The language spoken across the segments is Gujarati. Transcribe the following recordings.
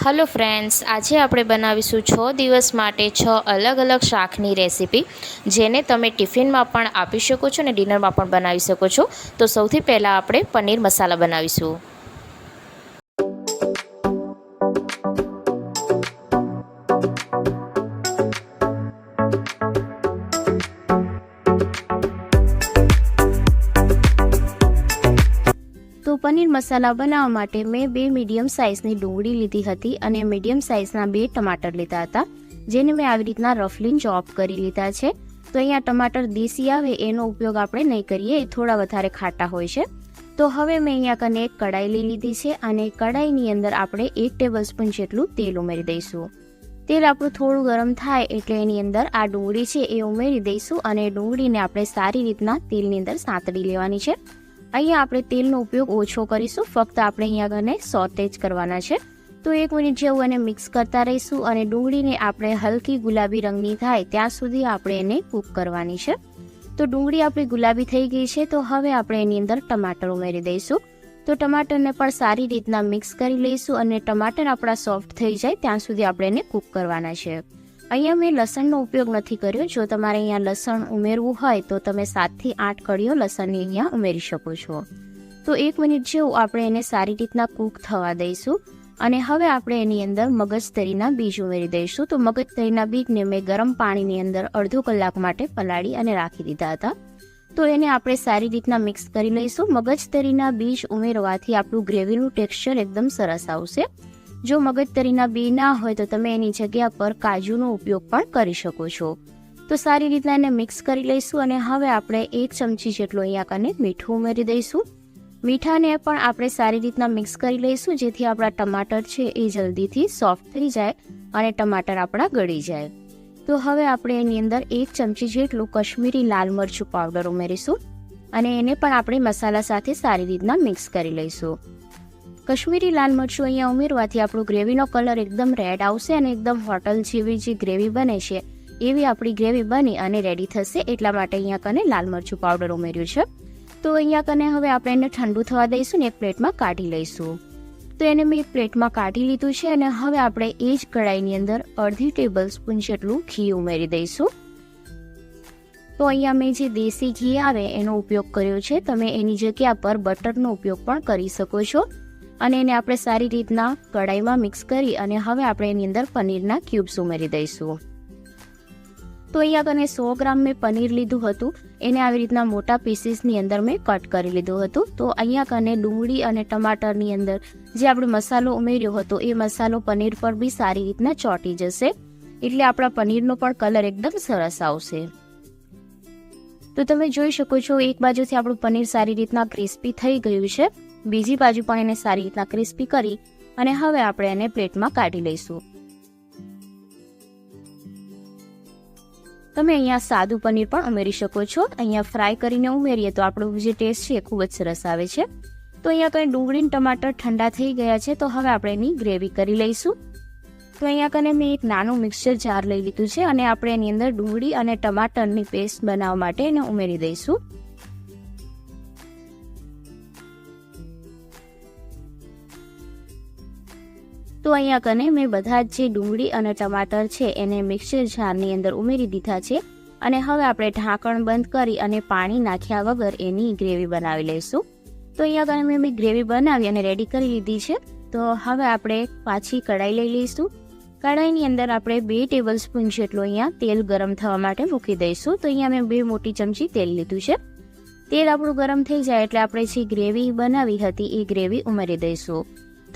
હલો ફ્રેન્ડ્સ આજે આપણે બનાવીશું છ દિવસ માટે છ અલગ અલગ શાકની રેસીપી, જેને તમે ટિફિનમાં પણ આપી શકો છો અને ડિનરમાં પણ બનાવી શકો છો. તો સૌથી પહેલાં આપણે પનીર મસાલા બનાવીશું. મસાલા બનાવવા માટે મેં બે મીડિયમ સાઇઝની ડુંગળી લીધી હતી અને મીડિયમ સાઇઝના બે ટમાટર લીધા હતા, જેને મેં આવી રીતના રફલી ચોપ કરી લીધા છે. તો અહીંયા ટમાટર દેશી આવે, એનો ઉપયોગ આપણે નહીં કરીએ, એ થોડા વધારે ખાટા હોય છે. તો હવે મેં અહીંયા કને એક કડાઈ લઈ લીધી છે અને કડાઈની અંદર આપણે એક ટેબલ સ્પૂન જેટલું તેલ ઉમેરી દઈશું. તેલ આપણું થોડું ગરમ થાય એટલે એની અંદર આ ડુંગળી છે એ ઉમેરી દઈશું અને ડુંગળીને આપણે સારી રીતના તેલની અંદર સાંતળી લેવાની છે. અહીંયા આપણે તેલનો ઉપયોગ ઓછો કરીશું. ફક્ત આપણે અહીંયા આગળ સોતે જ કરવાના છે. તો એક મિનિટ જેવું એને મિક્સ કરતા રહીશું અને ડુંગળીને આપણે હલકી ગુલાબી રંગની થાય ત્યાં સુધી આપણે એને કૂક કરવાની છે. તો ડુંગળી આપણી ગુલાબી થઈ ગઈ છે, તો હવે આપણે એની અંદર ટમાટર ઉમેરી દઈશું. તો ટમાટરને પણ સારી રીતના મિક્સ કરી લઈશું અને ટમાટર આપણા સોફ્ટ થઈ જાય ત્યાં સુધી આપણે એને કૂક કરવાના છે. અહીંયા મેં લસણનો ઉપયોગ નથી કર્યો. જો તમારે અહીંયા લસણ ઉમેરવું હોય તો તમે સાતથી આઠ કળીઓ લસણની અહીંયા ઉમેરી શકો છો. તો એક મિનિટ જેવું આપણે એને સારી રીતના કૂક થવા દઈશું અને હવે આપણે એની અંદર મગજતરીના બીજ ઉમેરી દઈશું. તો મગજતરીના બીજને મેં ગરમ પાણીની અંદર અડધો કલાક માટે પલાળી અને રાખી દીધા હતા. તો એને આપણે સારી રીતના મિક્સ કરી લઈશું. મગજતરીના બીજ ઉમેરવાથી આપણું ગ્રેવીનું ટેક્સચર એકદમ સરસ આવશે. જો મગજતરીના બી ના હોય તો તમે એની જગ્યા પર કાજુનો ઉપયોગ પણ કરી શકો છો. તો સારી રીતના એને મિક્સ કરી લઈશું અને હવે આપણે એક ચમચી જેટલું અહીંયા કને મીઠું ઉમેરી દઈશું. મીઠાને પણ આપણે સારી રીતના મિક્સ કરી લઈશું, જેથી આપણા ટમાટર છે એ જલ્દીથી સોફ્ટ થઈ જાય અને ટમાટર આપણા ગળી જાય. તો હવે આપણે એની અંદર એક ચમચી જેટલું કશ્મીરી લાલ મરચું પાવડર ઉમેરીશું અને એને પણ આપણે મસાલા સાથે સારી રીતના મિક્સ કરી લઈશું. કશ્મીરી લાલ મરચું અહીંયા ઉમેરવાથી આપણું ગ્રેવીનો કલર એકદમ રેડ આવશે અને એકદમ હોટલ જેવી જે ગ્રેવી બને છે. એવી આપણી ગ્રેવી બની અને રેડી થશે એટલા માટે અહીંયા કને લાલ મરચું પાવડર ઉમેર્યું છે. તો અહીંયા કને હવે આપણે એને ઠંડુ થવા દઈશું ને એક પ્લેટમાં કાઢી લઈશું. તો એને મેં એક પ્લેટમાં કાઢી લીધું છે અને હવે આપણે એ જ કઢાઈની અંદર અડધી ટેબલ સ્પૂન જેટલું ઘી ઉમેરી દઈશું. તો અહીંયા મેં જે દેશી ઘી આવે એનો ઉપયોગ કર્યો છે. તમે એની જગ્યા પર બટરનો ઉપયોગ પણ કરી શકો છો. અને એને આપણે સારી રીતના કઢાઈમાં મિક્સ કરી અને હવે આપણે એની અંદર પનીરના ક્યુબ્સ ઉમેરી દઈશું. તો અહીંયા કને સો ગ્રામ મેં પનીર લીધું હતું. એને આવી રીતના મોટા પીસીસની અંદર મેં કટ કરી લીધું હતું. તો અહીંયા કને ડુંગળી અને ટમાટરની અંદર જે આપણે મસાલો ઉમેર્યો હતો, એ મસાલો પનીર પર બી સારી રીતના ચોંટી જશે. એટલે આપણા પનીરનો પણ કલર એકદમ સરસ આવશે. તો તમે જોઈ શકો છો, એક બાજુથી આપણું પનીર સારી રીતના ક્રિસ્પી થઈ ગયું છે. બીજી બાજુ પણ એને સારી રીતના ક્રિસ્પી કરી અને હવે આપણે એને પ્લેટમાં કાઢી લઈશું. તમે અહીંયા સાદું પનીર પણ ઉમેરી શકો છો. અહીંયા ફ્રાય કરીને ઉમેરીએ તો આપણું જે ટેસ્ટ છે એ ખૂબ જ સરસ આવે છે. તો અહીંયા કંઈ ડુંગળી ટમાટર ઠંડા થઈ ગયા છે તો હવે આપણે એની ગ્રેવી કરી લઈશું. તો અહીંયા કને મેં એક નાનું મિક્સચર જાર લઈ લીધું છે અને આપણે એની અંદર ડુંગળી અને ટમાટરની પેસ્ટ બનાવવા માટે એને ઉમેરી દઈશું. તો અહીંયા કને મેં બધા જ ડુંગળી અને ટમાટર છે એને મિક્સર જારની અંદર ઉમેરી દીધા છે અને હવે આપણે ઢાંકણ બંધ કરી અને પાણી નાખ્યા વગર એની ગ્રેવી બનાવી લઈશું. તો અહીંયા કને મેં ગ્રેવી બનાવી અને રેડી કરી લીધી છે. તો હવે આપણે પાછી કઢાઈ લઈ લઈશું. કઢાઈની અંદર આપણે બે ટેબલ સ્પૂન જેટલું અહીંયા તેલ ગરમ થવા માટે મૂકી દઈશું. તો અહીંયા મેં બે મોટી ચમચી તેલ લીધું છે. તેલ આપણું ગરમ થઈ જાય એટલે આપણે જે ગ્રેવી બનાવી હતી એ ગ્રેવી ઉમેરી દઈશું.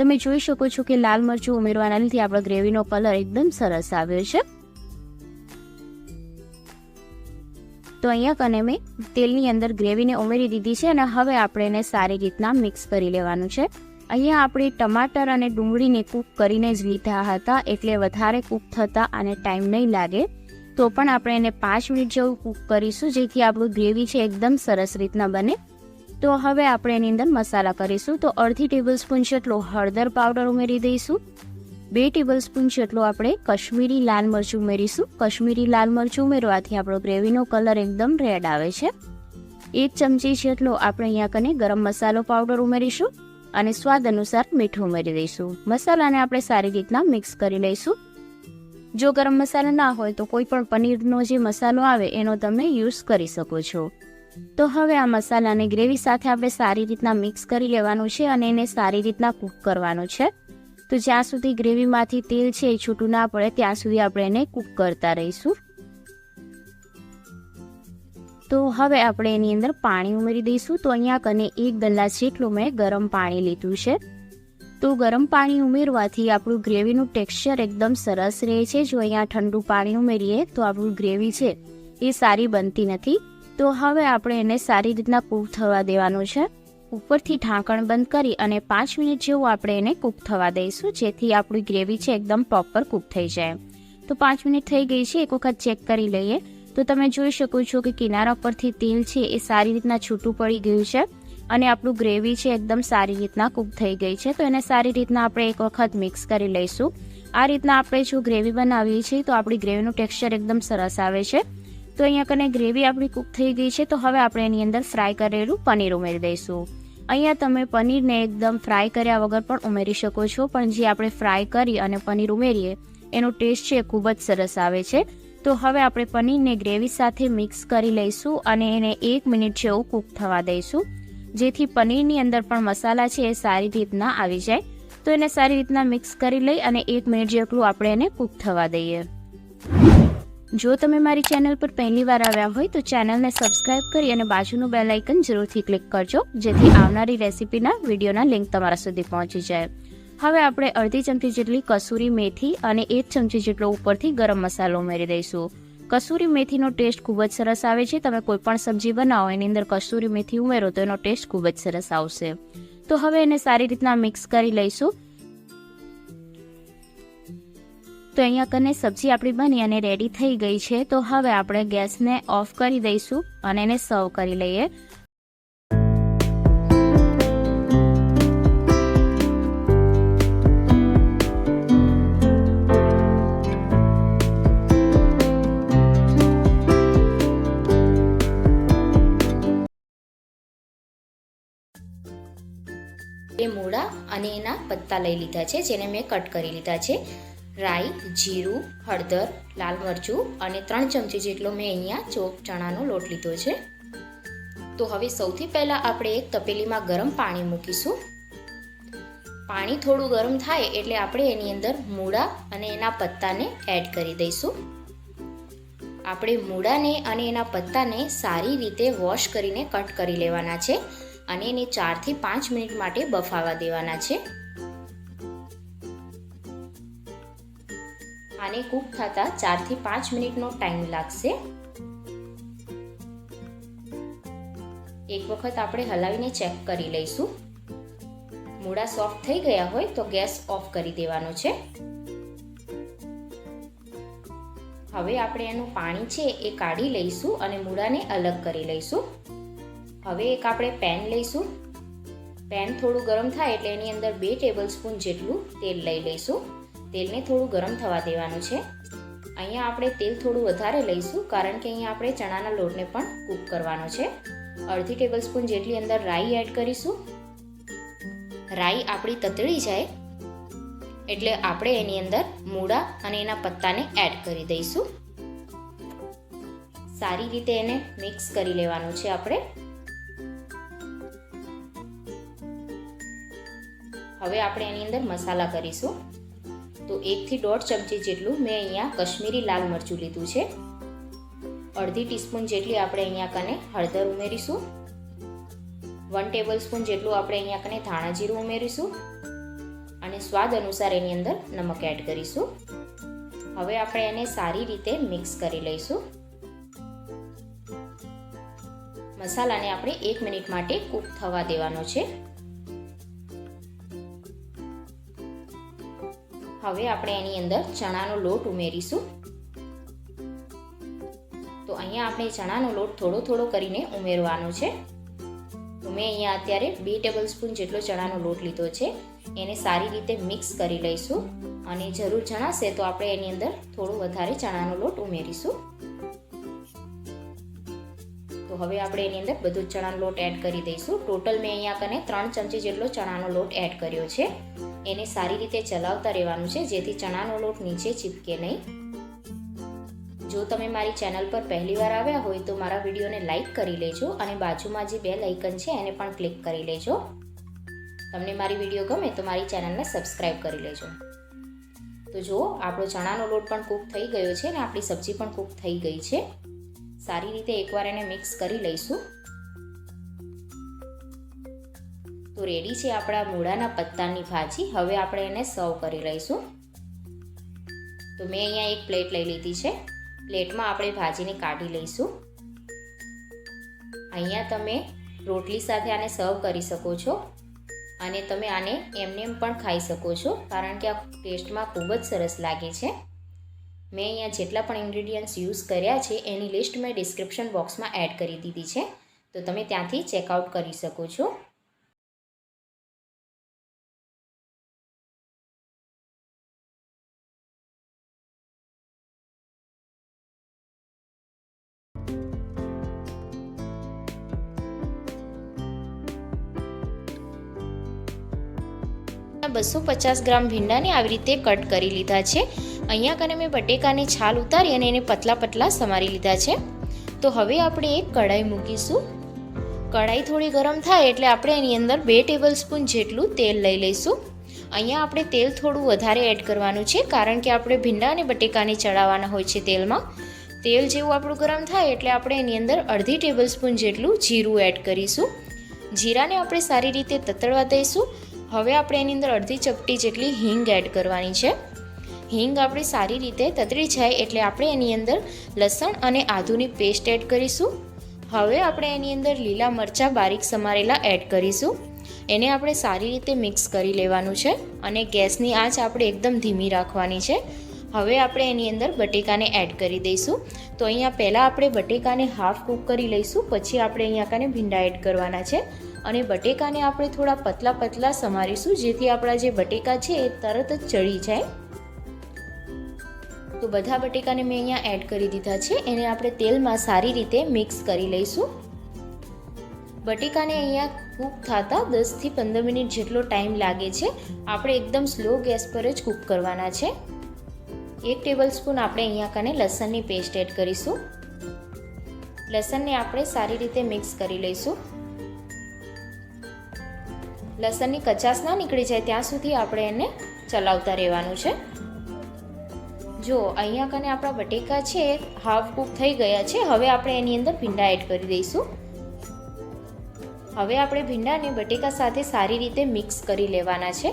તમે જોઈ શકો છો કે લાલ મરચું ઉમેરવાના લીધે આપણો ગ્રેવીનો કલર એકદમ સરસ આવ્યો છે. તો અહીંયા કને મેં તેલની અંદર ગ્રેવીને ઉમેરી દીધી છે અને હવે આપણે એને સારી રીતના મિક્સ કરી લેવાનું છે. અહીંયા આપણે ટમાટર અને ડુંગળીને કૂક કરીને જ લીધા હતા એટલે વધારે કૂક થતા અને ટાઈમ નહીં લાગે. તો પણ આપણે એને પાંચ મિનિટ જેવું કૂક કરીશું જેથી આપણું ગ્રેવી છે એકદમ સરસ રીતના બને. તો હવે આપણે એની અંદર મસાલા કરીશું. તો અડધી ટેબલ સ્પૂન જેટલો હળદર પાવડર ઉમેરી દઈશું. બે ટેબલ સ્પૂન જેટલો આપણે કશ્મીરી લાલ મરચું ઉમેરીશું. કશ્મીરી લાલ મરચું ઉમેરવાથી આપણો ગ્રેવીનો કલર એકદમ રેડ આવે છે. એક ચમચી જેટલો આપણે અહીંયા કને ગરમ મસાલો પાવડર ઉમેરીશું અને સ્વાદ અનુસાર મીઠું ઉમેરી દઈશું. મસાલાને આપણે સારી રીતના મિક્સ કરી લઈશું. જો ગરમ મસાલા ના હોય તો કોઈ પણ પનીરનો જે મસાલો આવે એનો તમે યુઝ કરી શકો છો. તો હવે આ મસાલાને ગ્રેવી સાથે આપણે સારી રીતના મિક્સ કરી લેવાનું છે અને એને સારી રીતના કૂક કરવાનું છે. તો જ્યાં સુધી ગ્રેવીમાંથી તેલ છે એ છૂટું ના પડે, ત્યાં સુધી આપણે એને કૂક કરતા રહીશું. તો હવે આપણે એની અંદર પાણી ઉમેરી દઈશું. તો અહીંયા કને એક ગલાસ જેટલું મેં ગરમ પાણી લીધું છે. તો ગરમ પાણી ઉમેરવાથી આપણું ગ્રેવીનું ટેક્સચર એકદમ સરસ રહે છે. જો અહીંયા ઠંડુ પાણી ઉમેરીએ તો આપણું ગ્રેવી છે એ સારી બનતી નથી. તો હવે આપણે એને સારી રીતના કૂક થવા દેવાનું છે. ઉપરથી ઢાંકણ બંધ કરી અને પાંચ મિનિટ જેવું આપણે એને કૂક થવા દઈશું, જેથી આપણી ગ્રેવી છે એકદમ પ્રોપર કૂક થઈ જાય. તો પાંચ મિનિટ થઈ ગઈ છે, એક વખત ચેક કરી લઈએ. તો તમે જોઈ શકો છો કે કિનારા પરથી તેલ છે એ સારી રીતના છૂટું પડી ગયું છે અને આપણું ગ્રેવી છે એકદમ સારી રીતના કૂક થઈ ગઈ છે. તો એને સારી રીતના આપણે એક વખત મિક્સ કરી લઈશું. આ રીતના આપણે જો ગ્રેવી બનાવીએ છીએ તો આપણી ગ્રેવીનું ટેક્સચર એકદમ સરસ આવે છે. તો અહીંયા કને ગ્રેવી આપણી કૂક થઈ ગઈ છે, તો હવે આપણે એની અંદર ફ્રાય કરેલું પનીર ઉમેરી દઈશું. અહીંયા તમે પનીરને એકદમ ફ્રાય કર્યા વગર પણ ઉમેરી શકો છો, પણ જે આપણે ફ્રાય કરી અને પનીર ઉમેરીએ, એનો ટેસ્ટ છે ખૂબ જ સરસ આવે છે. તો હવે આપણે પનીરને ગ્રેવી સાથે મિક્સ કરી લઈશું અને એને એક મિનિટ જેવું કૂક થવા દઈશું, જેથી પનીરની અંદર પણ મસાલા છે એ સારી રીતના આવી જાય. તો એને સારી રીતના મિક્સ કરી લઈ અને એક મિનિટ જેટલું આપણે એને કૂક થવા દઈએ. જો તમે મારી ચેનલ પર પહેલી વાર આવ્યા હોય તો ચેનલને સબસ્ક્રાઇબ કરી અને બાજુનું બેલ આઇકન જરૂરથી ક્લિક કરજો, જેથી આવનારી રેસીપીના વિડીયોના લિંક તમારા સુધી પહોંચી જાય. હવે આપણે અડધી ચમચી જેટલી કસૂરી મેથી અને એક ચમચી જેટલો ઉપરથી ગરમ મસાલો ઉમેરી દઈશું. કસૂરી મેથીનો ટેસ્ટ ખૂબ જ સરસ આવે છે. તમે કોઈ પણ સબ્જી બનાવો, એની અંદર કસૂરી મેથી ઉમેરો તો એનો ટેસ્ટ ખૂબ જ સરસ આવશે. તો હવે એને સારી રીતના મિક્સ કરી લઈશું. તો અહીંયા કને સબ્જી આપણી બની અને રેડી થઈ ગઈ છે. તો હવે આપણે ગેસને ઓફ કરી દઈશું અને એને સર્વ કરી લઈએ. બે મૂળા અને એના પત્તા લઈ લીધા છે, જેને મેં કટ કરી લીધા છે. રાઈ, જીરું, હળદર, લાલ મરચું અને ત્રણ ચમચી જેટલો મેં અહીંયા ચોપ ચણાનો લોટ લીધો છે. તો હવે સૌથી પહેલાં આપણે એક તપેલીમાં ગરમ પાણી મૂકીશું. પાણી થોડું ગરમ થાય એટલે આપણે એની અંદર મૂળા અને એના પત્તાને એડ કરી દઈશું. આપણે મૂળાને અને એના પત્તાને સારી રીતે વોશ કરીને કટ કરી લેવાના છે અને એને ચારથી પાંચ મિનિટ માટે બફાવા દેવાના છે. આને કૂક થતા ચારથી પાંચ મિનિટનો ટાઈમ લાગશે. એક વખત આપણે હલાવીને ચેક કરી લઈશું. મૂળા સોફ્ટ થઈ ગયા હોય તો ગેસ ઓફ કરી દેવાનો છે. હવે આપણે એનું પાણી છે એ કાઢી લઈશું અને મૂળાને અલગ કરી લઈશું. હવે એક આપણે પેન લઈશું. પેન થોડું ગરમ થાય એટલે એની અંદર બે ટેબલ સ્પૂન જેટલું તેલ લઈ લઈશું. તેલને થોડું ગરમ થવા દેવાનું છે. અહીંયા આપણે તેલ થોડું વધારે લઈશું, કારણ કે અહીંયા આપણે ચણાના લોટને પણ કૂક કરવાનો છે. અડધી ટેબલ સ્પૂન જેટલી અંદર રાઈ એડ કરીશું. રાઈ આપણી તતળી જાય, એટલે આપણે એની અંદર મૂળા અને એના પત્તાને એડ કરી દઈશું. સારી રીતે એને મિક્સ કરી લેવાનું છે આપણે. હવે આપણે એની અંદર મસાલા કરીશું. તો એકથી દોઢ ચમચી જેટલું મેં અહીંયા કશ્મીરી લાલ મરચું લીધું છે. અડધી ટીસ્પૂન જેટલી આપણે અહીંયા કને હળદર ઉમેરીશું. વન ટેબલ સ્પૂન જેટલું આપણે અહીંયા કને ધાણા જીરું ઉમેરીશું. અને સ્વાદ અનુસાર એની અંદર નમક એડ કરીશું. હવે આપણે એને સારી રીતે મિક્સ કરી લઈશું. મસાલાને આપણે એક મિનિટ માટે કૂક થવા દેવાનો છે. હવે આપણે એની અંદર ચણાનો લોટ ઉમેરીશું. તો અહીંયા આપણે ચણાનો લોટ થોડો થોડો કરીને ઉમેરવાનો છે. મેં અહીંયા અત્યારે બે ટેબલ સ્પૂન જેટલો ચણાનો લોટ લીધો છે. એને સારી રીતે મિક્સ કરી લઈશું અને જરૂર જણાશે તો આપણે એની અંદર થોડો વધારે ચણાનો લોટ ઉમેરીશું. તો હવે આપણે એની અંદર બધો ચણાનો લોટ એડ કરી દઈશું. ટોટલ મેં અહીંયા કને ત્રણ ચમચી જેટલો ચણાનો લોટ એડ કર્યો છે. એને સારી રીતે ચલાવતા રહેવાનું છે, જેથી ચણાનો લોટ નીચે ચીપકે નહીં. જો તમે મારી ચેનલ પર પહેલીવાર આવ્યા હોય તો મારા વિડીયોને લાઇક કરી લેજો અને બાજુમાં જે બે લાઇકન છે એને પણ ક્લિક કરી લેજો. તમને મારી વીડિયો ગમે તો મારી ચેનલને સબસ્ક્રાઈબ કરી લેજો. તો જુઓ આપણો ચણાનો લોટ પણ કૂક થઈ ગયો છે અને આપણી સબ્જી પણ કૂક થઈ ગઈ છે. સારી રીતે એકવાર એને મિક્સ કરી લઈશું. તો રેડી છે આપણા મૂળાના પત્તાની ભાજી. હવે આપણે એને સર્વ કરી લઈશું. તો મેં અહીંયા એક પ્લેટ લઈ લીધી છે. પ્લેટમાં આપણે ભાજીને કાઢી લઈશું. અહીંયા તમે રોટલી સાથે આને સર્વ કરી શકો છો. અને તમે આને એમને એમ પણ ખાઈ શકો છો, કારણ કે આ ટેસ્ટમાં ખૂબ જ સરસ લાગે છે. મેં અહીંયા જેટલા પણ ઇન્ગ્રીડિયન્ટ્સ યુઝ કર્યા છે, એની લિસ્ટ મેં ડિસ્ક્રિપ્શન બોક્સમાં એડ કરી દીધી છે. તો તમે ત્યાંથી ચેકઆઉટ કરી શકો છો. બસો પચાસ ગ્રામ ભીંડાને આવી રીતે કટ કરી લીધા છે. અહીંયા કને મેં બટેકાની છાલ ઉતારી અને એને પતલા પતલા સમારી લીધા છે. તો હવે આપણે એક કઢાઈ મૂકીશું. કઢાઈ થોડી ગરમ થાય એટલે આપણે એની અંદર બે ટેબલ સ્પૂન જેટલું તેલ લઈ લઈશું. અહીંયા આપણે તેલ થોડું વધારે એડ કરવાનું છે, કારણ કે આપણે ભીંડા અને બટેકાને ચડાવવાના હોય છે તેલમાં. તેલ જેવું આપણું ગરમ થાય એટલે આપણે એની અંદર અડધી ટેબલ સ્પૂન જેટલું જીરું એડ કરીશું. જીરાને આપણે સારી રીતે તતડવા દઈશું. હવે આપણે એની અંદર અડધી ચપટી જેટલી હિંગ એડ કરવાની છે. હિંગ આપણે સારી રીતે તતરી જાય એટલે આપણે એની અંદર લસણ અને આદુની પેસ્ટ એડ કરીશું. હવે આપણે એની અંદર લીલા મરચાં બારીક સમારેલા એડ કરીશું. એને આપણે સારી રીતે મિક્સ કરી લેવાનું છે અને ગેસની આંચ આપણે એકદમ ધીમી રાખવાની છે. હવે આપણે એની અંદર બટેકાને એડ કરી દઈશું. તો અહીંયા પહેલાં આપણે બટેકાને હાફ કૂક કરી લઈશું, પછી આપણે અહીંયા કાને ભીંડા એડ કરવાના છે. અને બટેકાને આપણે થોડા પતલા પતલા સમારીશું, જેથી આપણા જે બટેકા છે એ તરત જ ચડી જાય. તો બધા બટેકાને મેં અહીંયા એડ કરી દીધા છે. એને આપણે તેલમાં સારી રીતે મિક્સ કરી લઈશું. બટેકાને અહીંયા કૂક થતાં દસથી પંદર મિનિટ જેટલો ટાઈમ લાગે છે. આપણે એકદમ સ્લો ગેસ પર જ કૂક કરવાના છે. એક ટેબલ સ્પૂન આપણે અહીંયા કને લસણની પેસ્ટ એડ કરીશું. લસણને આપણે સારી રીતે મિક્સ કરી લઈશું. લસણની કચાસ ના નીકળી જાય ત્યાં સુધી આપણે એને ચલાવતા રહેવાનું છે. જો અહીંયા કને આપણા બટેકા છે હાફ કૂક થઈ ગયા છે, હવે આપણે એની અંદર ભીંડા એડ કરી દઈશું. હવે આપણે ભીંડાને બટેકા સાથે સારી રીતે મિક્સ કરી લેવાના છે.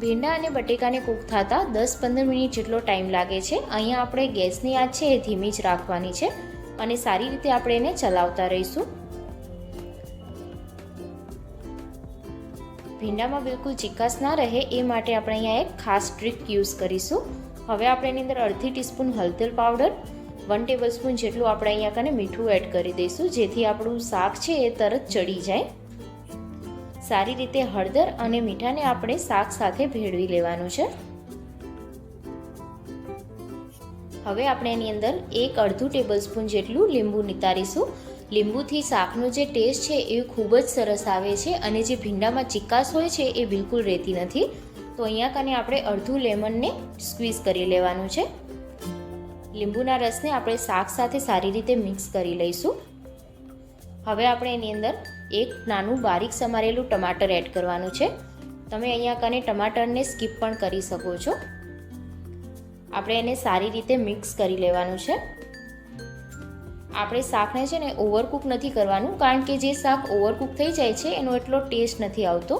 ભીંડા અને બટેકાને કૂક થતાં દસ પંદર મિનિટ જેટલો ટાઈમ લાગે છે. અહીંયા આપણે ગેસની આંચ છે એ ધીમી જ રાખવાની છે અને સારી રીતે આપણે એને ચલાવતા રહીશું. ભીંડામાં બિલકુલ ચિકાસ ના રહે એ માટે આપણે અહીંયા એક ખાસ ટ્રીક યુઝ કરીશું. હવે આપણે એની અંદર અડધી ટીસ્પૂન હળદર પાવડર, વન ટેબલ સ્પૂન જેટલું આપણે અહીંયા કને મીઠું એડ કરી દઈશું, જેથી આપણું શાક છે એ તરત ચડી જાય. સારી રીતે હળદર અને મીઠાને આપણે શાક સાથે ભેળવી લેવાનું છે. હવે આપણે એની અંદર એક અડધું ટેબલ સ્પૂન જેટલું લીંબુ નિતારીશું. લીંબુથી શાકનો જે ટેસ્ટ છે એ ખૂબ જ સરસ આવે છે અને જે ભીંડામાં ચિકાસ હોય છે એ બિલકુલ રહેતી નથી. તો અહીંયા કને આપણે અડધું લેમનને સ્ક્વીઝ કરી લેવાનું છે. લીંબુના રસને આપણે શાક સાથે સારી રીતે મિક્સ કરી લઈશું. હવે આપણે એની અંદર એક નાનું બારીક સમારેલું ટમાટર એડ કરવાનું છે. તમે અહીંયા કને ટમાટરને સ્કીપ પણ કરી શકો છો. આપણે એને સારી રીતે મિક્સ કરી લેવાનું છે. આપણે શાકને છે ને ઓવરકૂક નથી કરવાનું, કારણ કે જે શાક ઓવરકૂક થઈ જાય છે, એનો એટલો ટેસ્ટ નથી આવતો.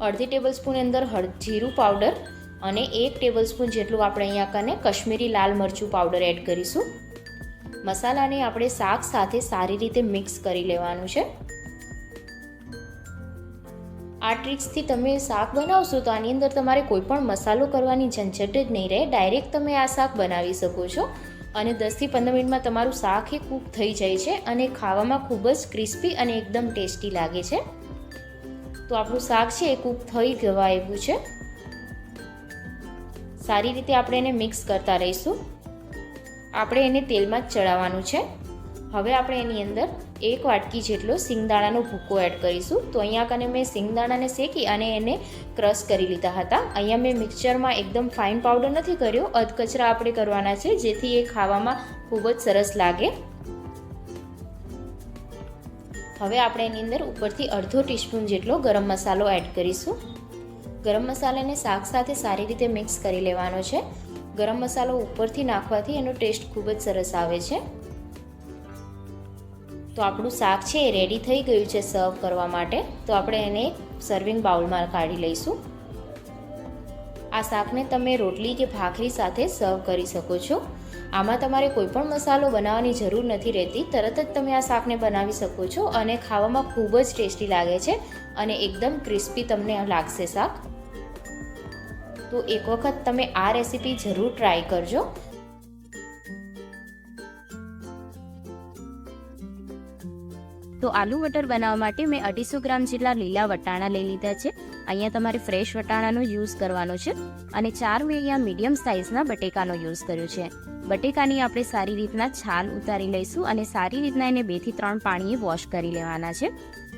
અડધી ટેબલ સ્પૂન અંદર હળ, જીરું પાવડર અને એક ટેબલ સ્પૂન જેટલું આપણે અહીંયા કને કશ્મીરી લાલ મરચું પાવડર એડ કરીશું. મસાલાને આપણે શાક સાથે સારી રીતે મિક્સ કરી લેવાનું છે. આ ટ્રિક્સથી તમે શાક બનાવશો તો આની અંદર તમારે કોઈ પણ મસાલો કરવાની ઝંઝટ જ નહીં રહે ડાયરેક્ટ તમે આ શાક બનાવી શકો છો. અને દસથી પંદર મિનિટમાં તમારું શાક એ કૂક થઈ જાય છે અને ખાવામાં ખૂબ જ ક્રિસ્પી અને એકદમ ટેસ્ટી લાગે છે. તો આપણું શાક છે એ કૂક થઈ જવા એવું છે. સારી રીતે આપણે એને મિક્સ કરતા રહીશું. આપણે એને તેલમાં જ ચડાવવાનું છે. હવે આપણે એની અંદર એક વાટકી જેટલો સિંગદાણાનો ભૂકો એડ કરીશું. તો અહીંયા કને મેં સિંગદાણાને શેકી અને એને ક્રશ કરી લીધા હતા. અહીંયા મેં મિક્સચરમાં એકદમ ફાઇન પાવડર નથી કર્યો. અધકચરા આપણે કરવાના છે, જેથી એ ખાવામાં ખૂબ જ સરસ લાગે. હવે આપણે એની અંદર ઉપરથી અડધો ટીસ્પૂન જેટલો ગરમ મસાલો એડ કરીશું. ગરમ મસાલાને શાક સાથે સારી રીતે મિક્સ કરી લેવાનો છે. ગરમ મસાલો ઉપરથી નાખવાથી એનો ટેસ્ટ ખૂબ જ સરસ આવે છે. તો આપણું શાક છે એ રેડી થઈ ગયું છે સર્વ કરવા માટે. તો આપણે એને સર્વિંગ બાઉલમાં કાઢી લઈશું. આ શાકને તમે રોટલી કે ભાખરી સાથે સર્વ કરી શકો છો. આમાં તમારે કોઈ પણ મસાલો બનાવવાની જરૂર નથી રહેતી. તરત જ તમે આ શાકને બનાવી શકો છો અને ખાવામાં ખૂબ જ ટેસ્ટી લાગે છે અને એકદમ ક્રિસ્પી તમને લાગશે શાક. તો એક વખત તમે આ રેસીપી જરૂર ટ્રાય કરજો. તો આલુ બટર બનાવવા માટે મેં અઢીસો ગ્રામ જેટલા લીલા વટાણા લઈ લીધા છે. અહીંયા તમારે ફ્રેશ વટાણાનો યુઝ કરવાનો છે અને ચાર મેં અહીંયા મીડિયમ સાઇઝના બટેકાનો યુઝ કર્યો છે. બટેકાની આપણે સારી રીતના છાલ ઉતારી લઈશું અને સારી રીતના એને બેથી ત્રણ પાણીએ વોશ કરી લેવાના છે.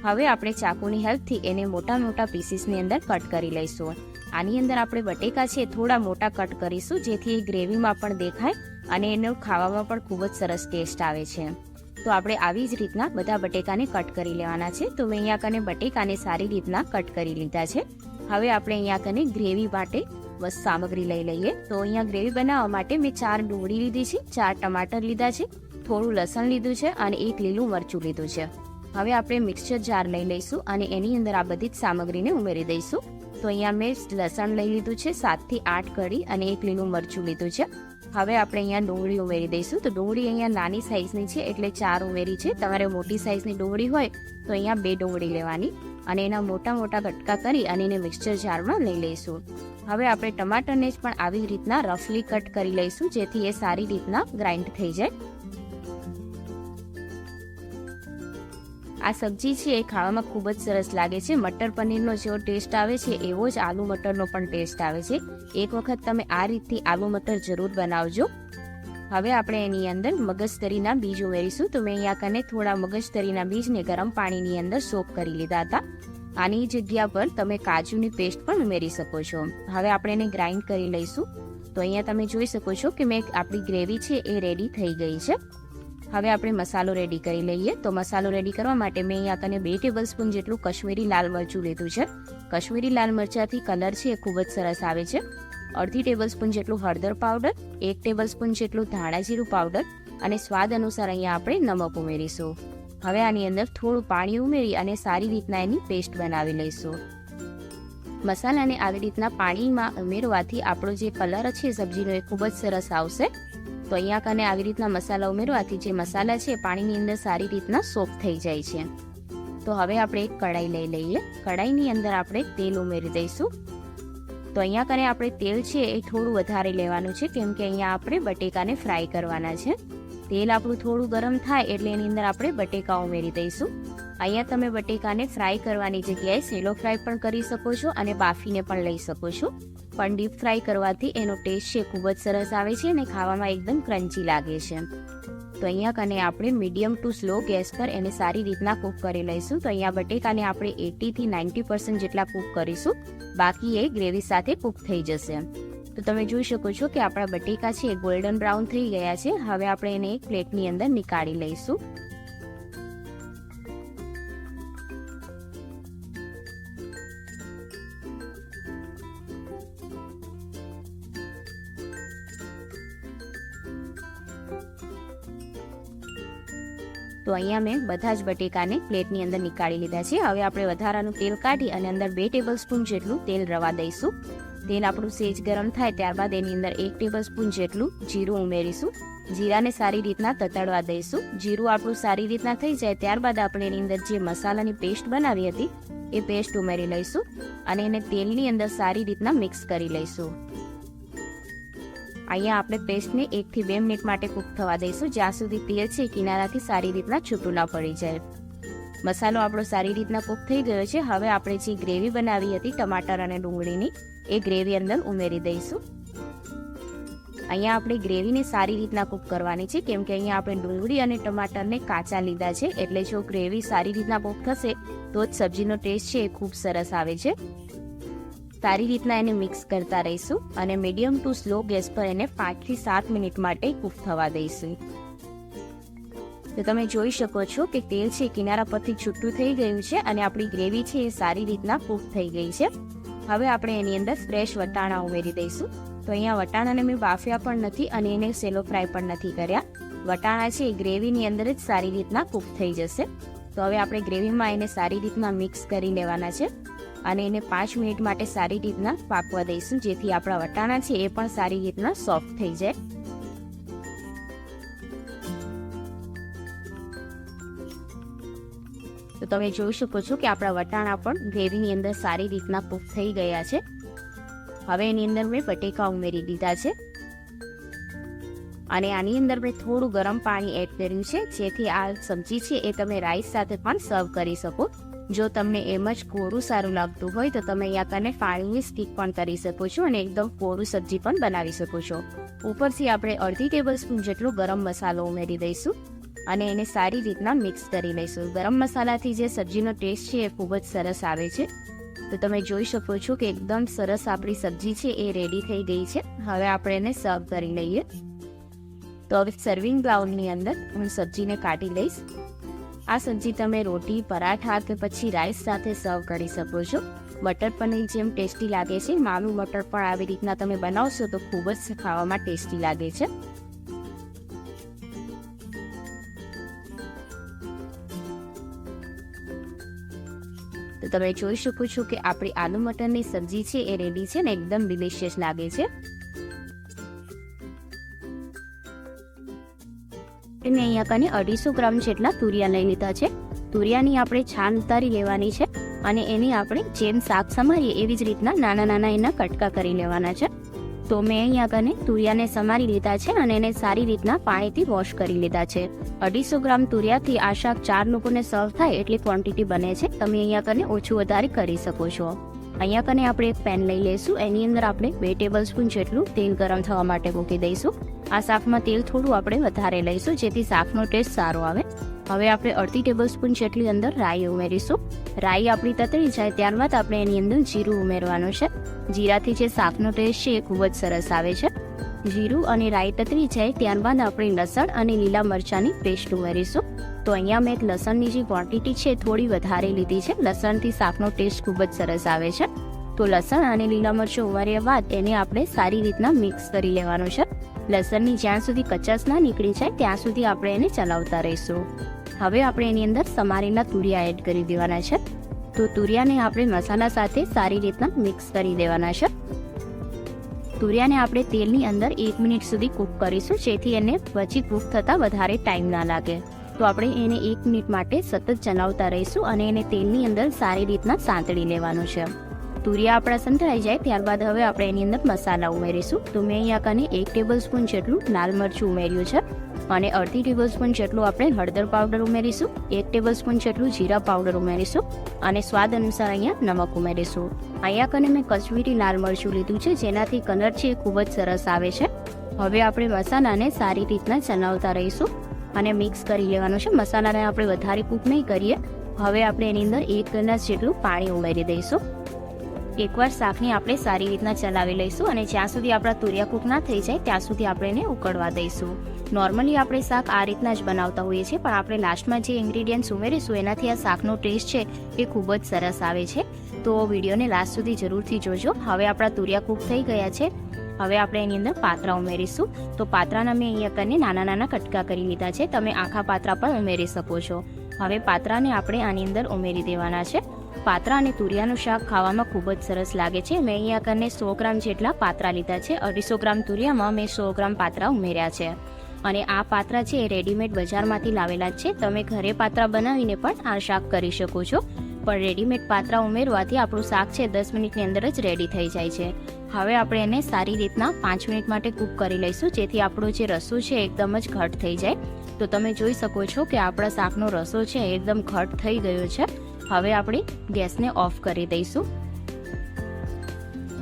હવે આપણે ચાકુની હેલ્પથી એને મોટા મોટા પીસીસની અંદર કટ કરી લઈશું. આની અંદર આપણે બટેકા છે થોડા મોટા કટ કરીશું જેથી એ ગ્રેવીમાં પણ દેખાય અને એનો ખાવામાં પણ ખૂબ જ સરસ ટેસ્ટ આવે છે. તો આપણે આવી જ રીતના બધા બટેકાને કટ કરી લેવાના છે. તો મેં અહીંયા કને બટેકાને સારી રીતના કટ કરી લીધા છે. હવે આપણે અહીંયા કને ગ્રેવી માટે બસ સામગ્રી લઈ લઈએ. તો અહીંયા ગ્રેવી બનાવવા માટે મેં ચાર ડુંગળી લીધી છે, ચાર ટમાટર લીધા છે, થોડું લસણ લીધું છે અને એક લીલું મરચું લીધું છે. હવે આપણે મિક્સર જાર લઈ લઈશું અને એની અંદર આ બધી જ સામગ્રીને ઉમેરી દઈશું. તો અહીંયા મેં લસણ લઈ લીધું છે, સાતથી આઠ કળી અને એક લીલું મરચું લીધું છે. હવે આપણે અહીંયા ડુંગળી ઉમેરી દઈશું. તો ડુંગળી અહીંયા નાની સાઇઝની છે, એટલે ચાર ઉમેરી છે. તમારે મોટી સાઇઝની ડુંગળી હોય, તો અહીંયા બે ડુંગળી લેવાની. અને એના મોટા મોટા કટકા કરી અને એને મિક્સચર જારમાં લઈ લઈશું. હવે આપણે ટમાટરને જ પણ આવી રીતના રફલી કટ કરી લઈશું, જેથી એ સારી રીતના ગ્રાઇન્ડ થઈ જાય. આ સબ્જી છે, એ ખાવામાં ખૂબ જ સરસ લાગે છે. મટર પનીરનો જેવો ટેસ્ટ આવે છે, એવો જ આલુ મટરનો પણ ટેસ્ટ આવે છે. એક વખત તમે આ રીતથી આલુ મટર જરૂર બનાવજો. હવે આપણે એની અંદર મગજતરીના બીજ ઉમેરીશું. તો મેં અહીંયા કને થોડા મગજતરીના બીજને ગરમ પાણીની અંદર સોક કરી લીધા હતા. આની જગ્યા પર તમે કાજુની પેસ્ટ પણ ઉમેરી શકો છો. હવે આપણે એને ગ્રાઇન્ડ કરી લઈશું. તો અહીંયા તમે જોઈ શકો છો કે મેં આપણી ગ્રેવી છે, એ રેડી થઈ ગઈ છે. હવે આપણે મસાલો રેડી કરી લઈએ. તો મસાલો રેડી કરવા માટે મેં અહીંયા કને બે ટેબલ સ્પૂન જેટલું કશ્મીરી લાલ મરચું લીધું છે. કશ્મીરી લાલ મરચાંથી કલર છે એ ખૂબ જ સરસ આવે છે. અડધી ટેબલ સ્પૂન જેટલું હળદર પાવડર એક ટેબલ સ્પૂન જેટલું ધાણા જીરું પાવડર અને સ્વાદ અનુસાર અહીંયા આપણે નમક ઉમેરીશું. હવે આની અંદર થોડું પાણી ઉમેરી અને સારી રીતના એની પેસ્ટ બનાવી લઈશું. મસાલાને આવી રીતના પાણીમાં ઉમેરવાથી આપણો જે કલર છે સબ્જીનો એ ખૂબ જ સરસ આવશે. તો અહીંયા કને આવી રીતના મસાલા ઉમેરવાથી જે મસાલા છે પાણીની અંદર સારી રીતના સોફ થઈ જાય છે. તો હવે આપણે એક કઢાઈ લઈ લઈએ. કઢાઈની અંદર આપણે તેલ ઉમેરી દઈશું. તો અહીંયા કને આપણે તેલ છે એ થોડું વધારે લેવાનું છે, કેમ કે અહીંયા આપણે બટેકાને ફ્રાય કરવાના છે. તેલ આપણું થોડું ગરમ થાય એટલે એની અંદર આપણે બટેકા ઉમેરી દઈશું. અહીંયા તમે બટેકાને ફ્રાય કરવાની જગ્યાએ સેલો ફ્રાય પણ કરી શકો છો અને બાફીને પણ લઈ શકો છો. પણ ડીપ ફ્રાય કરવાથી એનો ટેસ્ટ છે ખૂબ જ સરસ આવે છે અને ખાવામાં એકદમ ક્રન્ચી લાગે છે. તો અહીંયા કને આપણે મીડિયમ ટુ સ્લો ગેસ પર એને સારી રીતના કૂક કરી લઈશું. તો અહીંયા બટેકાને આપણે એટીથી નાઇન્ટી પર્સન્ટ જેટલા કૂક કરીશું. બાકી એ ગ્રેવી સાથે કૂક થઈ જશે. તો તમે જોઈ શકો છો કે આપણા બટેકા છે એ ગોલ્ડન બ્રાઉન થઈ ગયા છે. હવે આપણે એને એક પ્લેટની અંદર નીકાળી લઈશું. તો અહીંયા મેં બધા જ બટેકાને પ્લેટની અંદર નીકાળી લીધા છે. હવે આપણે વધારાનું તેલ કાઢી અને અંદર બે ટેબલ સ્પૂન જેટલું તેલ રવા દઈશું. તેલ આપણું સેજ ગરમ થાય ત્યારબાદ એની અંદર એક ટેબલ સ્પૂન જેટલું જીરું ઉમેરીશું. જીરાને સારી રીતના તતડવા દઈશું. જીરું આપણું સારી રીતના થઈ જાય ત્યારબાદ આપણે એની અંદર જે મસાલાની પેસ્ટ બનાવી હતી, એ પેસ્ટ ઉમેરી લઈશું અને એને તેલની અંદર સારી રીતના મિક્સ કરી લઈશું. અહીંયા આપણે પેસ્ટને એકથી બે મિનિટ માટે કૂક થવા દઈશું, જ્યાં સુધી તેલ છે કિનારાથી સારી રીતના છૂટું ના પડી જાય. મસાલો આપણો સારી રીતના કૂક થઈ ગયો છે. હવે આપણે જે ગ્રેવી બનાવી હતી, ટમાટર અને ડુંગળીની, એ ગ્રેવી અંદર ઉમેરી દઈશું. અહીંયા આપણે ગ્રેવીને સારી રીતના કૂક કરવાની છે, કેમ કે અહીંયા આપણે ડુંગળી અને ટમાટરને કાચા લીધા છે. એટલે જો ગ્રેવી સારી રીતના કૂક થશે, તો જ સબ્જીનો ટેસ્ટ છે એ ખૂબ સરસ આવે છે. સારી રીતના એને મિક્સ કરતા રહીશું અને મીડિયમ ટુ સ્લો ગેસ પર એને પાંચથી સાત મિનિટ માટે કૂક થવા દઈશું. તો તમે જોઈ શકો છો કે તેલ છે કિનારા પરથી છૂટું થઈ ગયું છે અને આપણી ગ્રેવી છે એ સારી રીતના કૂક થઈ ગઈ છે. હવે આપણે એની અંદર ફ્રેશ વટાણા ઉમેરી દઈશું. તો અહીંયા વટાણાને મેં બાફ્યા પણ નથી અને એને સેલો ફ્રાય પણ નથી કર્યા. વટાણા છે એ ગ્રેવીની અંદર જ સારી રીતના કૂક થઈ જશે. તો હવે આપણે ગ્રેવીમાં એને સારી રીતના મિક્સ કરી લેવાના છે. અને એને પાંચ મિનિટ માટે સારી રીતના પાકવા દઈશું. જેથી આપણા વટાણા છે એ પણ સારી રીતના સોફ્ટ થઈ જાય. તો તમે જોઈ શકો છો કે આપણા વટાણા પણ ગ્રેવીની અંદર સારી રીતના કૂક થઈ ગયા છે. હવે એની અંદર મેં બટેકા ઉમેરી દીધા છે. અને આની અંદર મેં થોડું ગરમ પાણી એડ કર્યું છે. જેથી આ સબ્જી છે એ તમે રાઈસ સાથે પણ સર્વ કરી શકો. જો તમને એમ જ કોરું સારું લાગતું હોય તો તમે અહીંયા કને પાણીની સ્ટીક પણ કરી શકો છો અને એકદમ કોરું સબ્જી પણ બનાવી શકો છો. ઉપરથી આપણે અડધી ટેબલ સ્પૂન જેટલો ગરમ મસાલો ઉમેરી દઈશું અને એને સારી રીતના મિક્સ કરી લઈશું. ગરમ મસાલાથી જે સબ્જીનો ટેસ્ટ છે એ ખૂબ જ સરસ આવે છે. તો તમે જોઈ શકો છો કે એકદમ સરસ આપણી સબ્જી છે એ રેડી થઈ ગઈ છે. હવે આપણે એને સર્વ કરી લઈએ. તો હવે સર્વિંગ બાઉલની અંદર હું સબ્જીને કાઢી લઈશ. આ સબ્જી તમે રોટી, પરાઠા કે પછી રાઈસ સાથે સર્વ કરી શકો છો. બટર પનીર જેમ ટેસ્ટી લાગે છે, માનું બટર પણ આવી રીતના તમે બનાવશો તો ખૂબ જ ખાવામાં ટેસ્ટી લાગે છે. તો તમે જોઈ શકો છો કે આપણી આલુ મટરની સબ્જી છે એ રેડી છે ને એકદમ ડિલિશિયસ લાગે છે. અને અહીંયા કને અઢીસો ગ્રામ જેટલા તુરિયા લઈ લીધા છે. તુરિયાની આપણે છાન ઉતારી લેવાની છે અને એની આપણે જેમ શાક સમારીએ એવી જ રીતના નાના નાના એના કટકા કરી લેવાના છે. તો મેં અહીંયા કને તુરિયાને સમારી લીધા છે અને એને સારી રીતના પાણીથી વોશ કરી લીધા છે. અઢીસો ગ્રામ તુરિયાથી આ શાક ચાર લોકોને સર્વ થાય એટલી ક્વોન્ટિટી બને છે. તમે અહીંયા કને ઓછું વધારે કરી શકો છો. અહીંયા કને આપણે એક પેન લઈ લઈશું. એની અંદર આપણે બે ટેબલ સ્પૂન જેટલું તેલ ગરમ થવા માટે મૂકી દઈશું. આ શાકમાં તેલ થોડું આપણે વધારે લઈશું, જેથી શાકનો ટેસ્ટ સારો આવે. હવે આપણે અડધી ટેબલ સ્પૂન જેટલી અંદર રાઈ ઉમેરીશું. રાઈ આપણી તતળી જાય ત્યારબાદ આપણે એની અંદર જીરું ઉમેરવાનું છે. જીરાથી જે શાકનો ટેસ્ટ છે એ ખૂબ જ સરસ આવે છે. જીરું અને રાઈ તતરી જાય ત્યારબાદ આપણે લસણ અને લીલા મરચાંની પેસ્ટ ઉમેરીશું. તો અહીંયા મેં લસણની જે ક્વોન્ટિટી છે થોડી વધારે લીધી છે. લસણથી શાકનો ટેસ્ટ ખૂબ જ સરસ આવે છે. તો લસણ અને લીલા મરચું ઉવાર્યા બાદ એને આપણે સારી રીતના મિક્સ કરી લેવાનું છે. લસણની જ્યાં સુધી કચાશ ના નીકળી જાય ત્યાં સુધી આપણે એને ચલાવતા રહીશું. હવે આપણે એની અંદર સમારેલા તુરિયા એડ કરી દેવાના છે. તો તુરિયાને આપણે મસાલા સાથે સારી રીતના મિક્સ કરી દેવાના છે. તુરિયાને આપણે તેલની અંદર એક મિનિટ સુધી કૂક કરીશું, જેથી એને પછી કૂક થતાં વધારે ટાઈમ ના લાગે. તો આપણે એને એક મિનિટ માટે સતત ચલાવતા રહીશું અને એને તેલની અંદર સારી રીતના સાંતળી લેવાનું છે. તુરિયા આપણા સંતળાઈ જાય ત્યારબાદ હવે આપણે એની અંદર મસાલા ઉમેરીશું. તો મેં અહીંયા કને એક ટેબલ સ્પૂન જેટલું લાલ મરચું ઉમેર્યું છે અને અડધી ટેબલ સ્પૂન જેટલું આપણે હળદર પાવડર ઉમેરીશું. એક ટેબલ સ્પૂન જેટલું જીરા પાવડર ઉમેરીશું અને સ્વાદ અનુસાર અહીંયા નમક ઉમેરીશું. અહીંયા કને મેં કશ્મીરી લાલ મરચું લીધું છે, જેનાથી કલર છે ખૂબ જ સરસ આવે છે. હવે આપણે મસાલાને સારી રીતના ચલાવતા રહીશું. અને મિક્સ કરી લેવાનું છે. મસાલાને આપણે વધારે કૂક નહીં કરીએ. હવે આપણે એની અંદર એક ગ્લાસ જેટલું પાણી ઉમેરી દઈશું. એકવાર શાકને આપણે સારી રીતના ચલાવી લઈશું અને જ્યાં સુધી આપણા તુરિયા કૂક ના થઈ જાય, ત્યાં સુધી આપણે એને ઉકળવા દઈશું. નોર્મલી આપણે શાક આ રીતના જ બનાવતા હોઈએ છીએ, પણ આપણે લાસ્ટમાં જે ઇન્ગ્રીડિયન્ટ્સ ઉમેરીશું, એનાથી આ શાકનો ટેસ્ટ છે એ ખૂબ જ સરસ આવે છે. તો વિડીયોને લાસ્ટ સુધી જરૂરથી જોજો. હવે આપણા તુરિયા કૂક થઈ ગયા છે. હવે આપણે એની અંદર પાત્રા ઉમેરીશું. તો પાત્રાના મેં અહીંયા કરીને નાના નાના કટકા કરી લીધા છે. તમે આખા પાત્રા પણ ઉમેરી શકો છો. હવે પાત્રાને આપણે આની અંદર ઉમેરી દેવાના છે. પાત્રા અને તુરિયાનું શાક ખાવામાં ખૂબ જ સરસ લાગે છે. મેં અહીંયા કરીને સો ગ્રામ જેટલા પાત્રા લીધા છે. અઢીસો ગ્રામ તુરિયામાં મેં સો ગ્રામ પાત્રા ઉમેર્યા છે. અને આ પાત્રા છે એ રેડીમેડ બજારમાંથી લાવેલા જ છે. તમે ઘરે પાત્રા બનાવીને પણ આ શાક કરી શકો છો. પણ રેડીમેડ પાત્રા ઉમેરવાથી આપણું શાક છે દસ મિનિટની અંદર જ રેડી થઈ જાય છે. હવે આપણે એને સારી રીતના પાંચ મિનિટ માટે કૂક કરી લઈશું. જેથી આપણો જે રસો છે એકદમ જ ઘટ થઈ જાય. તો તમે જોઈ શકો છો કે આપણા શાકનો રસો છે એકદમ ઘટ થઈ ગયો છે. હવે આપણે ગેસને ઓફ કરી દઈશું.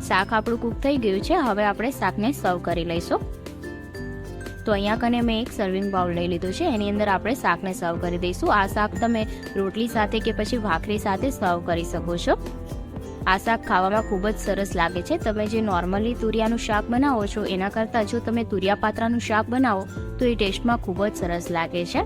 શાક આપણું કૂક થઈ ગયું છે. હવે આપણે શાકને સર્વ કરી લઈશું. તો અહીંયા કને મેં એક સર્વિંગ બાઉલ લઈ લીધું છે. એની અંદર આપણે શાકને સર્વ કરી દઈશું. આ શાક તમે રોટલી સાથે કે પછી ભાખરી સાથે સર્વ કરી શકો છો. આ શાક ખાવામાં ખૂબ જ સરસ લાગે છે. તમે જે નોર્મલી તુરિયાનું શાક બનાવો છો, એના કરતાં જો તમે તુરિયા પાત્રાનું શાક બનાવો, તો એ ટેસ્ટમાં ખૂબ જ સરસ લાગે છે.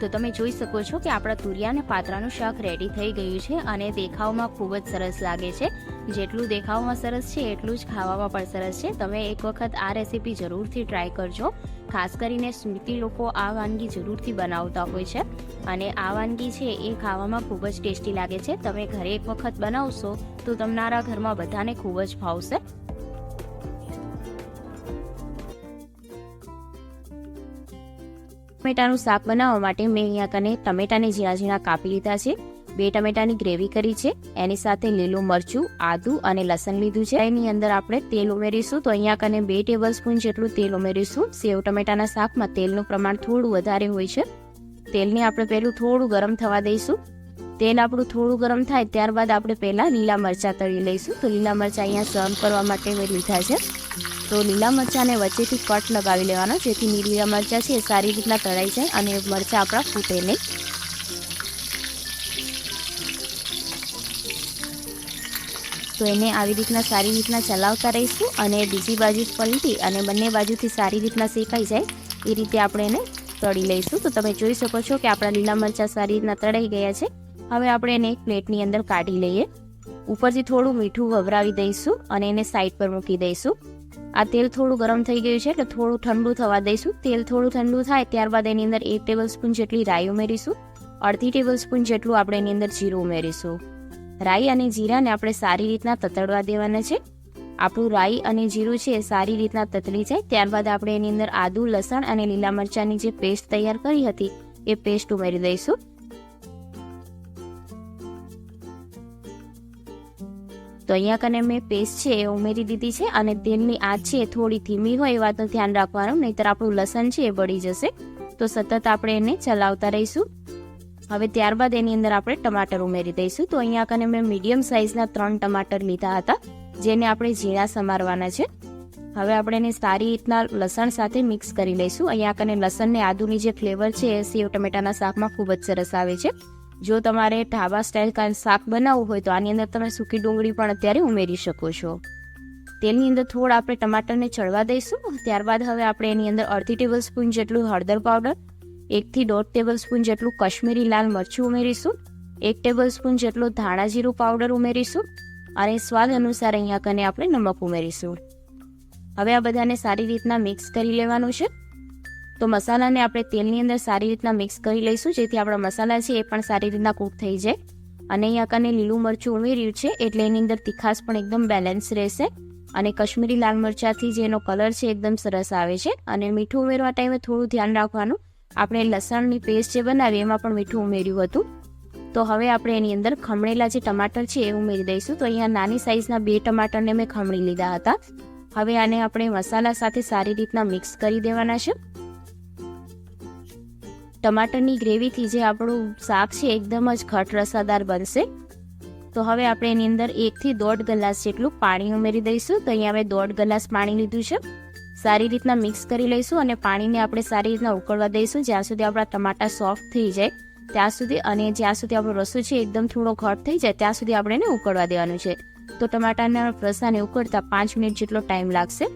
તો તમે જોઈ શકો છો કે આપણા તુરિયા અને પાત્રાનું શાક રેડી થઈ ગયું છે અને દેખાવમાં ખૂબ જ સરસ લાગે છે. જેટલું દેખાવમાં સરસ છે, એટલું જ ખાવામાં પણ સરસ છે. તમે એક વખત આ રેસીપી જરૂરથી ટ્રાય કરજો. ખાસ કરીને સ્મૃતિ લોકો આ વાનગી જરૂરથી બનાવતા હોય છે. અને આ વાનગી છે, એ ખાવામાં ખૂબ જ ટેસ્ટી લાગે છે. તમે ઘરે એક વખત બનાવશો, તો તમારા ઘરમાં બધાને ખૂબ જ ભાવશે. ટમેટાનું શાક બનાવવા માટે મેં અહીંયા કને ટમેટાને ઝીણા ઝીણા કાપી લીધા છે. બે ટમેટાની ગ્રેવી કરી છે. એની સાથે લીલું મરચું, આદુ અને લસણ લીધું છે. એની અંદર આપણે તેલ ઉમેરીશું. તો અહીંયા કને બે ટેબલ સ્પૂન જેટલું તેલ ઉમેરીશું. સેવ ટમેટાના શાકમાં તેલનું પ્રમાણ થોડું વધારે હોય છે. તેલને આપણે પહેલું થોડું ગરમ થવા દઈશું. તેલ આપણું થોડું ગરમ થાય ત્યારબાદ આપણે પહેલાં લીલા મરચાં તળી લઈશું. તો લીલા મરચાં અહીંયા સર્વ કરવા માટે મેં લીધા છે. તો લીલા મરચાંને વચ્ચેથી કટ લગાવી લેવાનો. જેથી લીલા મરચાં છે એ સારી રીતના તળાઈ જાય અને મરચાં આપણા ફૂટે નહીં. તો એને આવી રીતના સારી રીતના ચલાવતા રહીશું અને બીજી બાજુ પલટી અને બંને બાજુથી સારી રીતના શેકાઈ જાય, એ રીતે આપણે એને તળી લઈશું. તો તમે જોઈ શકો છો કે આપણા લીલા મરચાં સારી રીતના તળાઈ ગયા છે. હવે આપણે એને એક પ્લેટની અંદર કાઢી લઈએ. ઉપરથી થોડું મીઠું વવરાવી દઈશું અને એને સાઈડ પર મૂકી દઈશું. આ તેલ થોડું ગરમ થઈ ગયું છે એટલે થોડું ઠંડુ થવા દઈશું. તેલ થોડું ઠંડુ થાય ત્યારબાદ એની અંદર એક ટેબલ સ્પૂન જેટલી રાઈ ઉમેરીશું. અડધી ટેબલ સ્પૂન જેટલું આપણે એની અંદર જીરું ઉમેરીશું. રાઈ અને જીરાને આપણે સારી રીતના તતડવા દેવાના છે. આપણું રાઈ અને જીરું છે એ સારી રીતના તતડી જાય. ત્યારબાદ આપણે એની અંદર આદુ, લસણ અને લીલા મરચાંની જે પેસ્ટ તૈયાર કરી હતી, એ પેસ્ટ ઉમેરી દઈશું. તો અહીંયા કને મેં પેસ્ટ છે એ ઉમેરી દીધી છે અને તેલની આંચ છે એ થોડી ધીમી હોય એ વાતનું ધ્યાન રાખવાનું, નહીંતર આપણું લસણ છે એ બળી જશે. તો સતત આપણે એને ચલાવતા રહીશું. હવે ત્યારબાદ એની અંદર આપણે ટમાટર ઉમેરી દઈશું. તો અહીંયા કને મેં મીડિયમ સાઇઝના ત્રણ ટમાટર લીધા હતા, જેને આપણે ઝીણા સમારવાના છે. હવે આપણે એને સારી રીતના લસણ સાથે મિક્સ કરી લઈશું. અહીંયા કને લસણ ને આદુની જે ફ્લેવર છે એ સેવ ટમેટાના શાકમાં ખૂબ જ સરસ આવે છે. જો તમારે ઢાબા સ્ટાઇલ કાંઈ શાક બનાવવું હોય તો આની અંદર તમે સૂકી ડુંગળી પણ અત્યારે ઉમેરી શકો છો. તેલની અંદર થોડા આપણે ટમાટરને ચડવા દઈશું. ત્યારબાદ હવે આપણે એની અંદર અડધી ટેબલ સ્પૂન જેટલું હળદર પાવડર એકથી દોઢ ટેબલ સ્પૂન જેટલું કશ્મીરી લાલ મરચું ઉમેરીશું, એક ટેબલ સ્પૂન જેટલું ધાણા જીરું પાવડર ઉમેરીશું અને સ્વાદ અનુસાર અહીંયા કને આપણે નમક ઉમેરીશું. હવે આ બધાને સારી રીતના મિક્સ કરી લેવાનું છે. તો મસાલાને આપણે તેલની અંદર સારી રીતના મિક્સ કરી લઈશું, જેથી આપણા મસાલા છે એ પણ સારી રીતના કૂક થઈ જાય. અને અહીંયા કને લીલું મરચું ઉમેર્યું છે, એટલે એની અંદર તીખાશ પણ એકદમ બેલેન્સ રહેશે. અને કશ્મીરી લાલ મરચાંથી જેનો કલર છે એકદમ સરસ આવે છે. અને મીઠું ઉમેરવા ટાઈમે થોડું ધ્યાન રાખવાનું. આપણે લસણની પેસ્ટ જે બનાવી એમાં પણ મીઠું ઉમેર્યું હતું. તો હવે આપણે એની અંદર ખમણેલા જે ટમાટર છે, એ ઉમેરી દઈશું. તો અહીંયા નાની સાઈઝના બે ટમાટરને મેં ખમણી લીધા હતા. હવે આને આપણે મસાલા સાથે સારી રીતના મિક્સ કરી દેવાના છે. ટમાટરની ગ્રેવીથી જે આપણું શાક છે, એકદમ જ ઘટ રસાદાર બનશે. તો હવે આપણે એની અંદર એકથી દોઢ ગ્લાસ જેટલું પાણી ઉમેરી દઈશું. તો અહીંયા હવે દોઢ ગ્લાસ પાણી લીધું છે. સારી રીતના મિક્સ કરી લઈશું અને પાણીને આપણે સારી રીતના ઉકળવા દઈશું. જ્યાં સુધી આપણા ટમાટા સોફ્ટ થઈ જાય, ત્યાં સુધી અને જ્યાં સુધી આપણો રસો છે એકદમ થોડો ઘટ થઈ જાય, ત્યાં સુધી આપણે એને ઉકળવા દેવાનું છે. તો ટમાટાના રસાને ઉકળતા પાંચ મિનિટ જેટલો ટાઈમ લાગશે.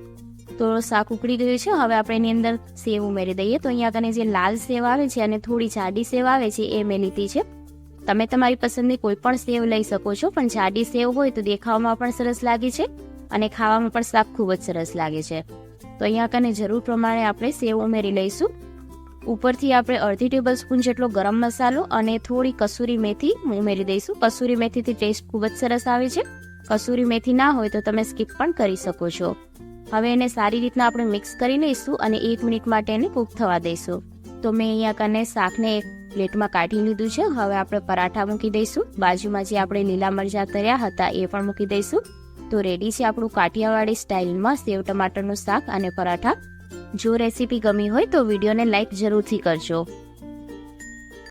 તો શાક ઉકળી ગયું છે, હવે આપણે એની અંદર સેવ ઉમેરી દઈએ. તો અહીંયા કને જે લાલ સેવ આવે છે અને થોડી જાડી સેવ આવે છે, એ મેં લીધી છે. તમે તમારી પસંદની કોઈ પણ સેવ લઈ શકો છો, પણ જાડી સેવ હોય તો દેખાવામાં પણ સરસ લાગે છે અને ખાવામાં પણ શાક ખૂબ જ સરસ લાગે છે. તો અહીંયા કને જરૂર પ્રમાણે આપણે સેવ ઉમેરી લઈશું. ઉપરથી આપણે અડધી ટેબલ સ્પૂન જેટલો ગરમ મસાલો અને થોડી કસૂરી મેથી ઉમેરી દઈશું. કસૂરી મેથીથી ટેસ્ટ ખૂબ જ સરસ આવે છે. કસૂરી મેથી ના હોય તો તમે સ્કીપ પણ કરી શકો છો. હવે એને સારી રીતના આપણે મિક્સ કરી લઈશું અને એક મિનિટ માટે એને કૂક થવા દઈશું. તો મેં અહીંયા કને શાકને એક પ્લેટમાં કાઢી લીધું છે. હવે આપણે પરાઠા મૂકી દઈશું. બાજુમાં જે આપણે લીલા મરચાં તર્યા હતા એ પણ મૂકી દઈશું. તો રેડી છે આપણું કાઠિયાવાડી સ્ટાઇલમાં સેવ ટમાટરનું શાક અને પરાઠા. જો રેસીપી ગમી હોય તો વિડીયોને લાઈક જરૂરથી કરજો.